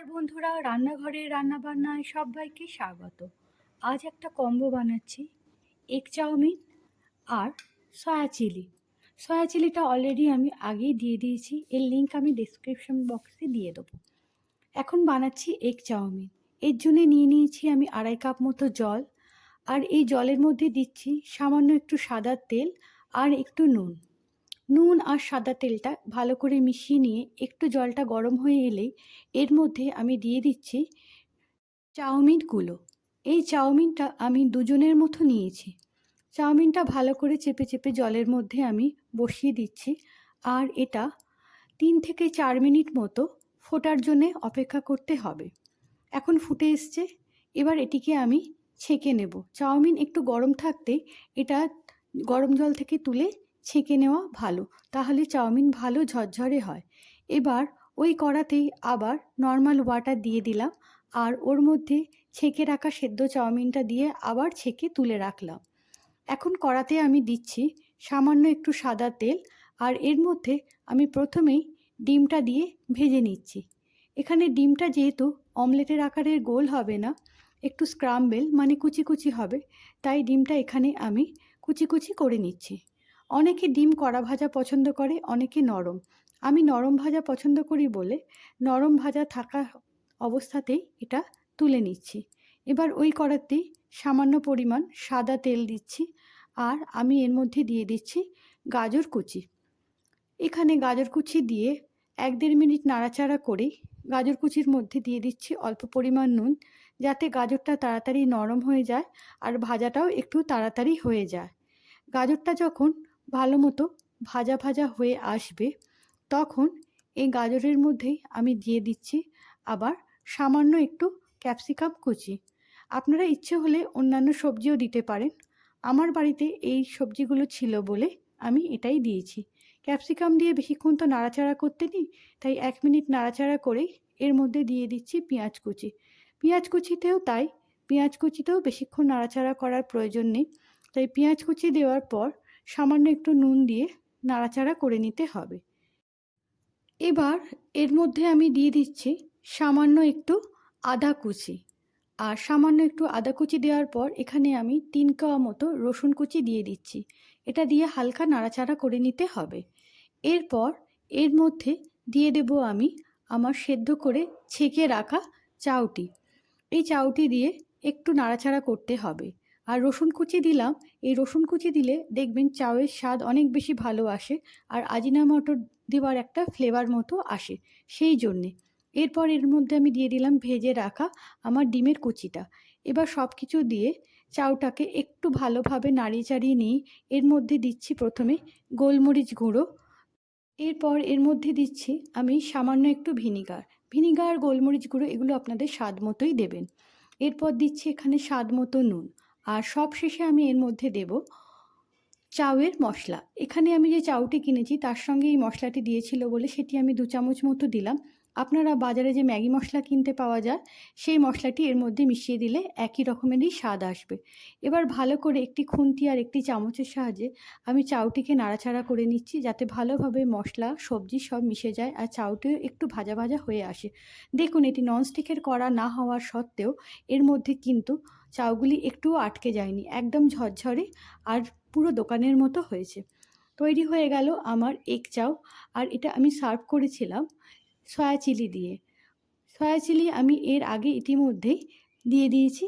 আর বন্ধুরা, রান্নাঘরে রান্নাবান্নায় সবাইকে স্বাগত। আজ একটা কম্বো বানাচ্ছি এগ চাউমিন আর সয়া চিলি সয়া চিলিটা অলরেডি আমি আগেই দিয়ে দিয়েছি, এর লিঙ্ক আমি ডিসক্রিপশন বক্সে দিয়ে দেবো। এখন বানাচ্ছি এগ চাউমিন। এর জন্য নিয়ে নিয়েছি আমি আড়াই কাপ মতো জল, আর এই জলের মধ্যে দিচ্ছি সামান্য একটু সাদা তেল আর একটু নুন। নুন আর সাদা তেলটা ভালো করে মিশিয়ে নিয়ে একটু জলটা গরম হয়ে এলেই এর মধ্যে আমি দিয়ে দিচ্ছি চাউমিনগুলো এই চাউমিনটা আমি দুজনের মতো নিয়েছি। চাউমিনটা ভালো করে চেপে চেপে জলের মধ্যে আমি বসিয়ে দিচ্ছি আর এটা তিন থেকে চার মিনিট মতো ফোটার জন্যে অপেক্ষা করতে হবে। এখন ফুটে এসছে। এবার এটিকে আমি ছেঁকে নেব। চাউমিন একটু গরম থাকতে এটা গরম জল থেকে তুলে ছেঁকে নেওয়া ভালো, তাহলে চাউমিন ভালো ঝরঝরে হয়। এবার ওই কড়াতেই আবার নর্মাল ওয়াটার দিয়ে দিলাম আর ওর মধ্যে ছেঁকে রাখা সেদ্ধ চাউমিনটা দিয়ে আবার ছেঁকে তুলে রাখলাম। এখন কড়াতে আমি দিচ্ছি সামান্য একটু সাদা তেল আর এর মধ্যে আমি প্রথমেই ডিমটা দিয়ে ভেজে নিচ্ছি। এখানে ডিমটা যেহেতু অমলেটের আকারের গোল হবে না, একটু স্ক্রাম্বেল মানে কুচি কুচি হবে, তাই ডিমটা এখানে আমি কুচি কুচি করে নিচ্ছি। অনেকে ডিম কড়া ভাজা পছন্দ করে, অনেকে নরম। আমি নরম ভাজা পছন্দ করি বলে নরম ভাজা থাকা অবস্থাতেই এটা তুলে নিচ্ছি। এবার ওই কড়াতেই সামান্য পরিমাণ সাদা তেল দিচ্ছি আর আমি এর মধ্যে দিয়ে দিচ্ছি গাজর কুচি। এখানে গাজর কুচি দিয়ে এক দেড় মিনিট নাড়াচাড়া করেই গাজর কুচির মধ্যে দিয়ে দিচ্ছি অল্প পরিমাণ নুন যাতে গাজরটা তাড়াতাড়ি নরম হয়ে যায় আর ভাজাটাও একটু তাড়াতাড়ি হয়ে যায়। গাজরটা যখন ভালো মতো ভাজা ভাজা হয়ে আসবে, তখন এই গাজরের মধ্যেই আমি দিয়ে দিচ্ছি আবার সামান্য একটু ক্যাপসিকাম কুচি। আপনারা ইচ্ছে হলে অন্যান্য সবজিও দিতে পারেন। আমার বাড়িতে এই সবজিগুলো ছিল বলে আমি এটাই দিয়েছি। ক্যাপসিকাম দিয়ে বেশিক্ষণ তো নাড়াচাড়া করতে নিই, তাই এক মিনিট নাড়াচাড়া করেই এর মধ্যে দিয়ে দিচ্ছি পেঁয়াজ কুচি। পেঁয়াজ কুচিতেও তাই, পেঁয়াজ কুচিতেও বেশিক্ষণ নাড়াচাড়া করার প্রয়োজন নেই। তাই পেঁয়াজ কুচি দেওয়ার পর সামান্য একটু নুন দিয়ে নাড়াচাড়া করে নিতে হবে। এবার এর মধ্যে আমি দিয়ে দিচ্ছি সামান্য একটু আদা কুচি। আর সামান্য একটু আদা কুচি দেওয়ার পর এখানে আমি তিন কাওয়া মতো রসুন কুচি দিয়ে দিচ্ছি। এটা দিয়ে হালকা নাড়াচাড়া করে নিতে হবে। এরপর এর মধ্যে দিয়ে দেব আমি আমার সেদ্ধ করে ছেঁকে রাখা চাউটি। এই চাউটি দিয়ে একটু নাড়াচাড়া করতে হবে। আর রসুন কুচি দিলাম। এই রসুন কুচি দিলে দেখবেন চাউয়ের স্বাদ অনেক বেশি ভালো আসে আর আজিনা মটর দেওয়ার একটা ফ্লেভার মতো আসে সেই জন্যে। এরপর এর মধ্যে আমি দিয়ে দিলাম ভেজে রাখা আমার ডিমের কুচিটা। এবার সব কিছু দিয়ে চাউটাকে একটু ভালোভাবে নাড়িয়ে চাড়িয়ে নিই এর মধ্যে দিচ্ছি প্রথমে গোলমরিচ গুঁড়ো। এরপর এর মধ্যে দিচ্ছি আমি সামান্য একটু ভিনিগার। ভিনিগার গোলমরিচ গুঁড়ো এগুলো আপনাদের স্বাদ মতোই দেবেন। এরপর দিচ্ছি এখানে স্বাদ মতো নুন। আর সব শেষে আমি এর মধ্যে দেব চাউয়ের মশলা। এখানে আমি যে চাউটি কিনেছি, তার সঙ্গে এই মশলাটি দিয়েছিল বলে সেটি আমি দু চামচ মতো দিলাম। আপনারা বাজারে যে ম্যাগি মশলা কিনতে পাওয়া যায়, সেই মশলাটি এর মধ্যে মিশিয়ে দিলে একই রকমেরই স্বাদ আসবে। এবার ভালো করে একটি খুন্তি আর একটি চামচের সাহায্যে আমি চাউটিকে নাড়াচাড়া করে নিচ্ছি যাতে ভালোভাবে মশলা, সবজি সব মিশে যায় আর চাউটিও একটু ভাজা ভাজা হয়ে আসে। দেখুন, এটি ননস্টিকের কড়া না হওয়ার সত্ত্বেও এর মধ্যে কিন্তু চাউগুলি একটুও আটকে যায়নি, একদম ঝরঝরে আর পুরো দোকানের মতো হয়েছে। তৈরি হয়ে গেল আমার এক চাউ, আর এটা আমি সার্ভ করেছিলাম সয়া চিলি দিয়ে। সয়া চিলি আমি এর আগে ইতিমধ্যেই দিয়ে দিয়েছি।